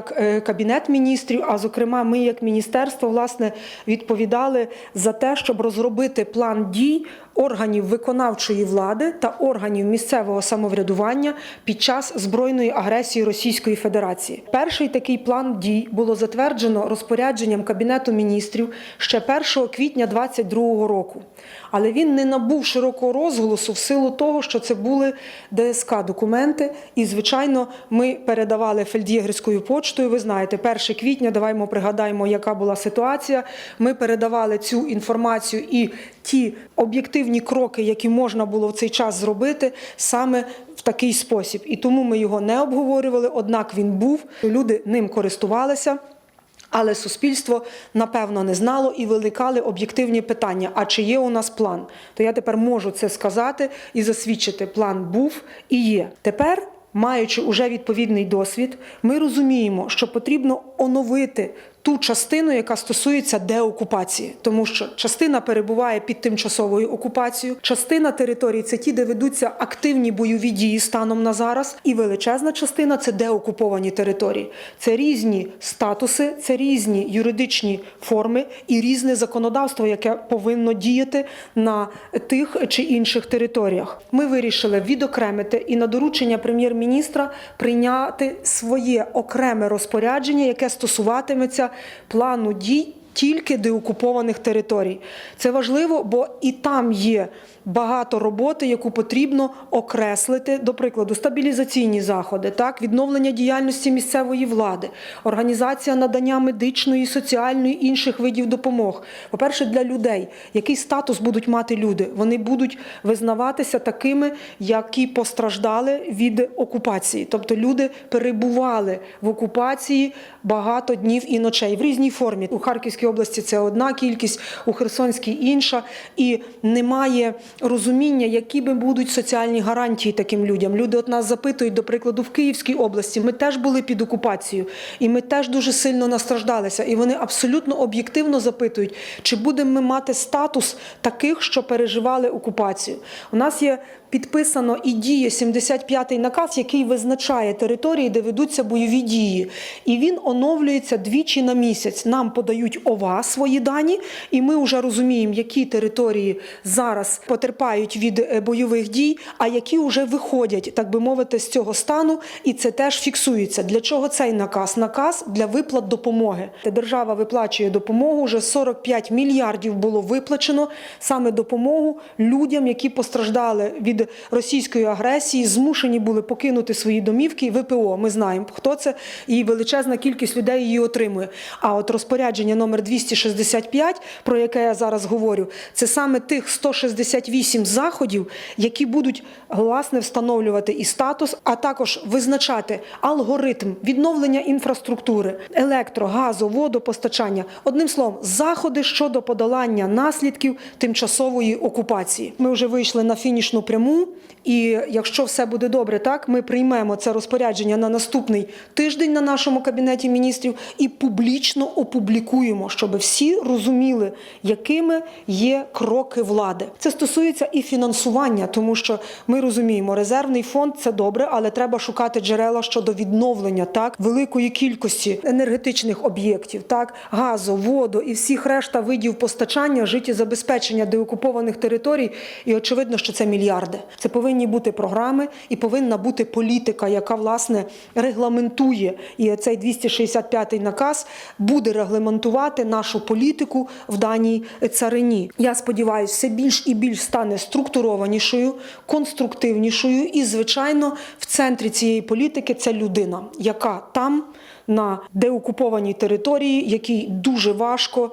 як е, кабінет міністрів, а зокрема, ми як міністерство власне відповідали за те, щоб розробити план дій органів виконавчої влади та органів місцевого самоврядування під час збройної агресії Російської Федерації. Перший такий план дій було затверджено розпорядженням кабінету міністрів ще 1 квітня 2022 року. Але він не набув широкого розголосу в силу того, що це були ДСК документи. І, звичайно, ми передавали фельд'єгерською почтою. Ви знаєте, 1 квітня, давайте пригадаємо, яка була ситуація. Ми передавали цю інформацію і ті об'єктивні кроки, які можна було в цей час зробити, саме в такий спосіб. І тому ми його не обговорювали, однак він був, люди ним користувалися. Але суспільство напевно не знало і виникали об'єктивні питання: а чи є у нас план? То я тепер можу це сказати і засвідчити. План був і є. Тепер, маючи уже відповідний досвід, ми розуміємо, що потрібно оновити ту частину, яка стосується деокупації, тому що частина перебуває під тимчасовою окупацією, частина територій це ті, де ведуться активні бойові дії станом на зараз, і величезна частина це деокуповані території. Це різні статуси, це різні юридичні форми і різне законодавство, яке повинно діяти на тих чи інших територіях. Ми вирішили відокремити і на доручення прем'єр-міністра прийняти своє окреме розпорядження, яке стосуватиметься плану дій тільки деокупованих територій. Це важливо, бо і там є багато роботи, яку потрібно окреслити, до прикладу, стабілізаційні заходи, так, відновлення діяльності місцевої влади, організація надання медичної, соціальної інших видів допомог. По-перше, для людей, який статус будуть мати люди, вони будуть визнаватися такими, які постраждали від окупації. Тобто люди перебували в окупації багато днів і ночей в різній формі. У Харківській області це одна кількість, у Херсонській інша, і немає розуміння, які би будуть соціальні гарантії таким людям. Люди от нас запитують, до прикладу, в Київській області. Ми теж були під окупацією, і ми теж дуже сильно настраждалися. І вони абсолютно об'єктивно запитують, чи будемо ми мати статус таких, що переживали окупацію. У нас є підписано і діє 75-й наказ, який визначає території, де ведуться бойові дії. І він оновлюється двічі на місяць. Нам подають ОВА свої дані, і ми вже розуміємо, які території зараз потерпають від е, бойових дій, а які вже виходять, так би мовити, з цього стану, і це теж фіксується. Для чого цей наказ? Наказ для виплат допомоги. Держава виплачує допомогу. Вже 45 мільярдів було виплачено саме допомогу людям, які постраждали від російської агресії, змушені були покинути свої домівки. ВПО ми знаємо, хто це, і величезна кількість людей її отримує. А от розпорядження номер 265, про яке я зараз говорю, це саме тих 168 заходів, які будуть власне встановлювати і статус, а також визначати алгоритм відновлення інфраструктури, електро, газу, водопостачання. Одним словом, заходи щодо подолання наслідків тимчасової окупації. Ми вже вийшли на фінішну пряму, і якщо все буде добре, так ми приймемо це розпорядження на наступний тиждень на нашому кабінеті міністрів і публічно опублікуємо, щоб всі розуміли, якими є кроки влади. Це стосується і фінансування, тому що ми розуміємо, резервний фонд це добре, але треба шукати джерела щодо відновлення так великої кількості енергетичних об'єктів, так газу, воду і всіх решта видів постачання, життєзабезпечення деокупованих територій. І очевидно, що це мільярди. Це повинні бути програми і повинна бути політика, яка власне регламентує. І цей 265 наказ буде регламентувати нашу політику в даній царині. Я сподіваюся, все більш і більш стане структурованішою, конструктивнішою, і, звичайно, в центрі цієї політики це людина, яка там на деокупованій території, якій дуже важко.